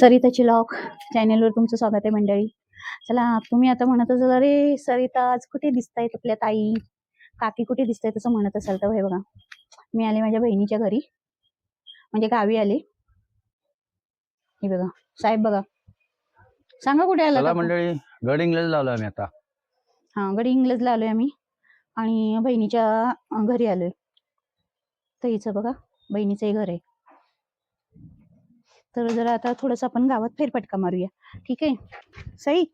सरिताची lock चॅनेलवर तुमचं स्वागत आहे मंडळी. चला तुम्ही आता म्हणत असाल अरे सरिता आज कुठे दिसतायत आपल्या ताई? काकी कुठे दिसतायत असं म्हणत असाल तर हे बघा. मी आले माझ्या बहिणीच्या घरी. म्हणजे गावी आले. हे बघा. साहेब बघा. सांगा कुठे आला मंडळी गड इंग्लज लावलो आम्ही आता. हा गडी इंग्लजला आलोय आम्ही. आणि बहिणीच्या घरी आलोय. तर हिचं बघा. बहिणीचंही घर आहे. तर जरा आता थोडस आपण गावात फेरफटका मारूया. ठीक आहे? सई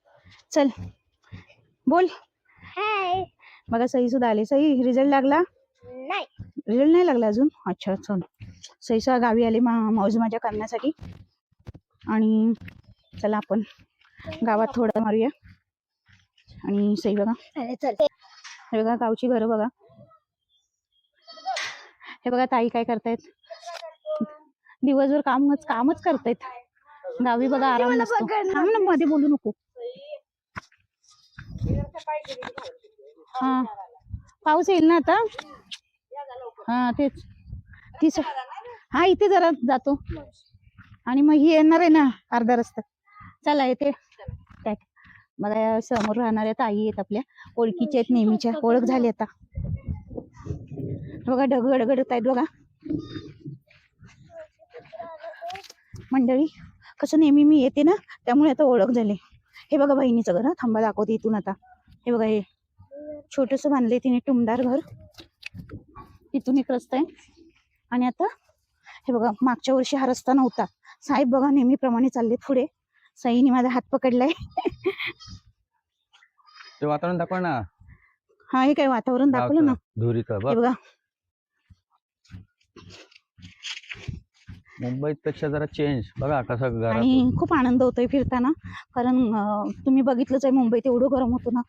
चल. बोल. हाय. बघा सई सुद्धा आली. सई रिझल्ट लागला? नाही. रिझल्ट नाही लागला अजून? अच्छा चल. सईसा गावी आली मा मौज मजा करण्यासाठी आणि चला आपण गावात थोडं मारूया. आणि सई बघा. अरे चल. हे बघा गावची घरं बघा. हे बघा ताई काय करतायत? दिवसभर कामच कामच करतायत. गावी बघा आराम मला नसतो. थांब ना मध्ये बोलू नको. हा. पाऊस येईल ना आता? हा तेच. तीच हा इथे जरा जातो. आणि मग ही येणार आहे ना अर्धा रस्ता. चला येते. काय? बघा समोर राहणाऱ्या ताई आहेत आपल्या. ओळखीच्या आहेत नेहमीच्या. ओळख झाली आता. बघा ढग गडगडत आहेत बघा. मंडळी कसं नेहमी मी येते ना त्यामुळे आता ओळख झाली. हे बघा बहिणीचं घर हा थांबा दाखवते इथून आता. हे बघा हे. छोटस बांधले तिने टुमदार घर. इथून एक रस्ता आहे. आणि आता हे बघा मागच्या वर्षी हा रस्ता नव्हता. साहेब बघा नेहमीप्रमाणे चाललेत पुढे. साईने माझा हात पकडलाय. ते वातावरण दाखव ना. हा हे काय वातावरण दाखवलं ना? धुरीचं हे बघ. मुंबईत पेक्षा जरा चेंज बघा कसं आणि खूप आनंद होतोय फिरताना. कारण अं, तुम्ही बघितलंच आहे मुंबईत एवढं गरम होतं ना.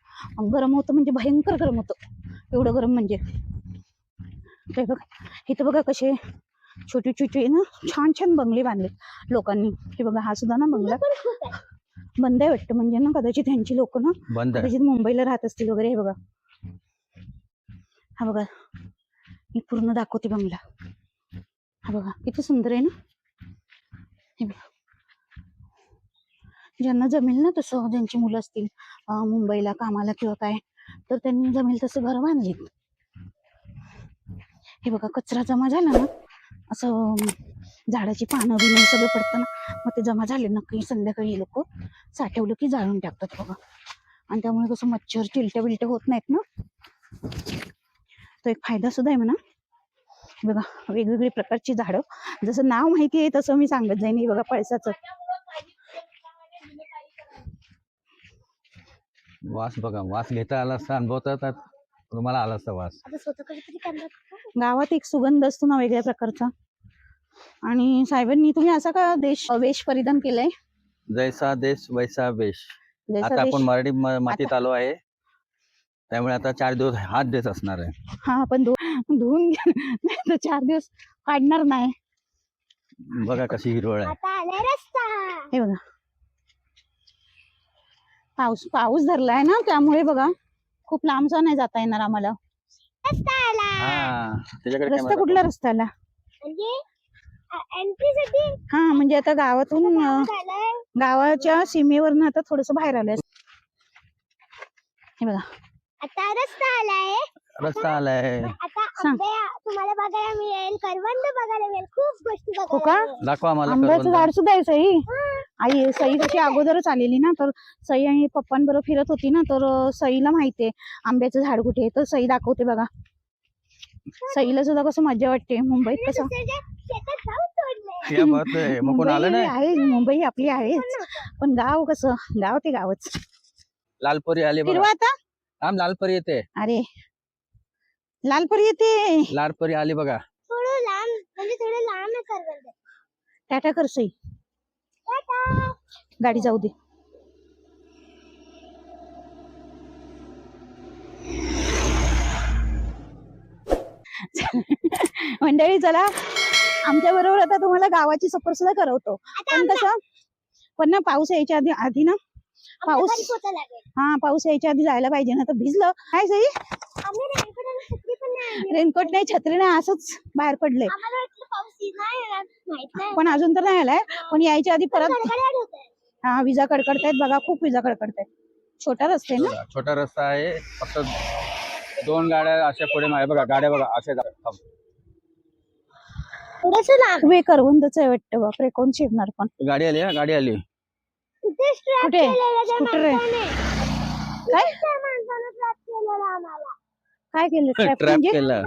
गरम होतं म्हणजे भयंकर गरम होतं. एवढं गरम म्हणजे. ते बघा. इथं बघा कसे छोटे छोटे ना छान छान बंगले बांधले लोकांनी. हे बघा हा सुद्धा ना बंगला. बंद आहे वाटतं म्हणजे ना कदाचित त्यांची लोक ना बंद आहे. कदाचित मुंबईला राहत असतील वगैरे हे बघा. हा बघा. मी पूर्ण दाखवते बंगला. हा बघा किती सुंदर आहे ना? हे बघा. ज्यांना जमेल ना तसं ज्यांची मुलं असतील मुंबईला कामाला किंवा काय तर त्यांनी जमेल तसं घर बांधलीत. हे बघा कचरा जमा झाला ना असं झाडाची पानं बिनं सगळं पडतं ना मग ते जमा झाले नक्की संध्याकाळी लोक साठवलं की जाळून टाकतात बघा. आणि त्यामुळे कसं मच्छर चिलट्या बिलट्या होत नाहीत ना? तो एक फायदा सुद्धा आहे म्हणा. बघा वेगवेगळी प्रकारची झाडं. जसं नाव माहिती आहे तसं मी सांगत जाईन. हे बघा पळसाचं. वास बघा वास घेता आला असता अनुभवता येतात. तुम्हाला आला असता वास. गावात एक सुगंध असतो ना वेगळ्या प्रकारचा. आणि साहेबांनी तुम्ही असा का देश वेश परिधान केलाय? जैसा देश वैसा वेश. जैसा आता देश. आपण मराठी म- मातीत आलो आहे. त्यामुळे आता चार दिवस हात देत असणार आहे. हा आपण धु धुवून घे- नाही तर चार दिवस काढणार नाही. बघा कशी हिरवळ आहे. आता आलाय रस्ता. हे बघा. पाऊस पाऊस धरलाय ना त्यामुळे बघा. खूप लांबचा नाही जाता येणार आम्हाला. रस्ता आला. हा त्याच्याकडे रस्ता camera कुठला रस्त्याला? म्हणजे हा म्हणजे आता गावातून गावाच्या सीमेवरनं आता थोडस बाहेर आलोय. हे बघा. आता रस्ता आलाय. रस्ता आलाय. आता सांग. आंबे तुम्हाला बघायला मिळेल करवंद बघायला मिळेल खूप गोष्टी हो बघायला का? मिळेल. दाखवा आम्हाला आंब्याचं करवंद. झाड सुद्धा आहे सई. आई सई कशी अगोदरच आलेली ना तर सई आणि पप्पांबरोबर फिरत होती ना तर अं, सईला माहितीये आंब्याचं झाड कुठे आहे. तर सई दाखवते बघा. सईला सुद्धा कसं मजा वाटते मुंबईत कसं दुसऱ्याच्या शेतात जाऊन तोडले या बात आहे. मग कोण आलं मुंबई नाही? आहे मुंबई आपली आहेच. पण गाव कसं? गाव ते गावच. लालपरी आली बघा. फिरवा आता. थांब लालपरी येते. अरे. लालपरी येते. लालपरी आली बघा. थोडं लांब म्हणजे थोडं लांब आहे करवंद टाटा कर सई. टाटा. गाडी जाऊ दे. मंडळी चला. आमच्या बरोबर आता तुम्हाला गावाची सफर सुद्धा करवतो. पण कसं? पण ना पाऊस यायच्या आधी आधी ना पाऊस. हा पाऊस यायच्या आधी जायला पाहिजे ना तर भिजलं. काय सई? रेनकोट आणि छत्री पण नाही आणली. रेनकोट नाही छत्री नाही असंच बाहेर पडले पण अजून तर नाही आलाय. पण यायच्या आधी परत. हा विजा कडकडतायत बघा खूप विजा कडकडतायत. छोटा रस्ता आहे ना? छोटा रस्ता आहे. फक्त दोन गाड्या अशा पुढे मागे बघा गाड्या बघा अशा. थोडंसं लांब. वे करवंदच आहे वाटतं बापरे कोण शिरणार पण. गाडी आली हा गाडी आली. कुठे? स्कूटर आहे. काय. काय केलं ट्रॅप म्हणजे केला.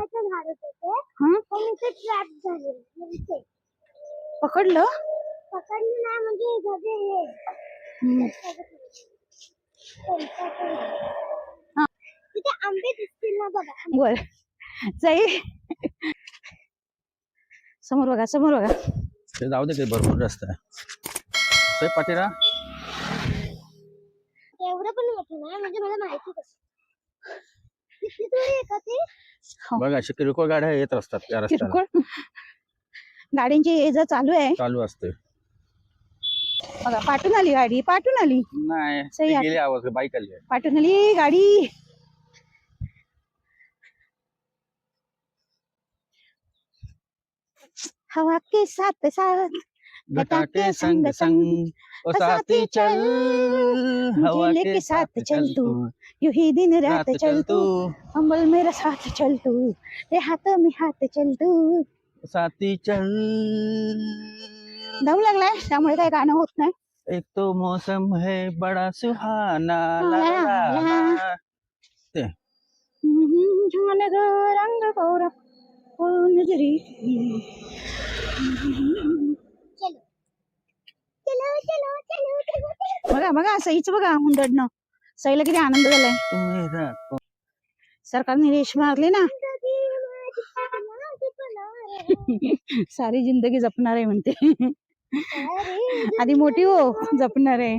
हं? म्हणजे. पकडलं पकडलं नाही म्हणजे इथे हे. हम्म. हा. तिथे आंबे दिसतील ना बघा बर जाई समोर बघा समोर बघा ते जाऊ दे ते भरपूर रस्ता आहे मोठं नाही म्हणजे मला माहिती कसं ते बघा अशा किरकोळ गाड्या येत असतात त्या रस्त्याला. किरकोळ? गाड्यांची ये जा चालू आहे. चालू असते. बघा पाठून आली गाडी पाठून आली. नाही सही ती आहे. गेली आवाज बाईक आली. आहे. पाठून आली गाडी. हवा के साथ साथ घटाके संग संग ओ साथी चल। हवा के साथ चल तू यू ही दिन रात चल तू अमल मेरा साथ चल तू ते हाथ में हाथ चल तू। साथी चल। दम लागलाय त्यामुळे काय गाणं होत नाही एक तो मौसम है बड़ा सुहाना ला ला. ते। हम्म, रंग गौरव हो नजरी। बघा बघा सईच बघा हुंदडणं सईला किती आनंद झालाय. को- सरकारने रेश मारली ना. सारी जिंदगी जपणार आहे म्हणते. अरे आधी मोठी हो जपणार. आहे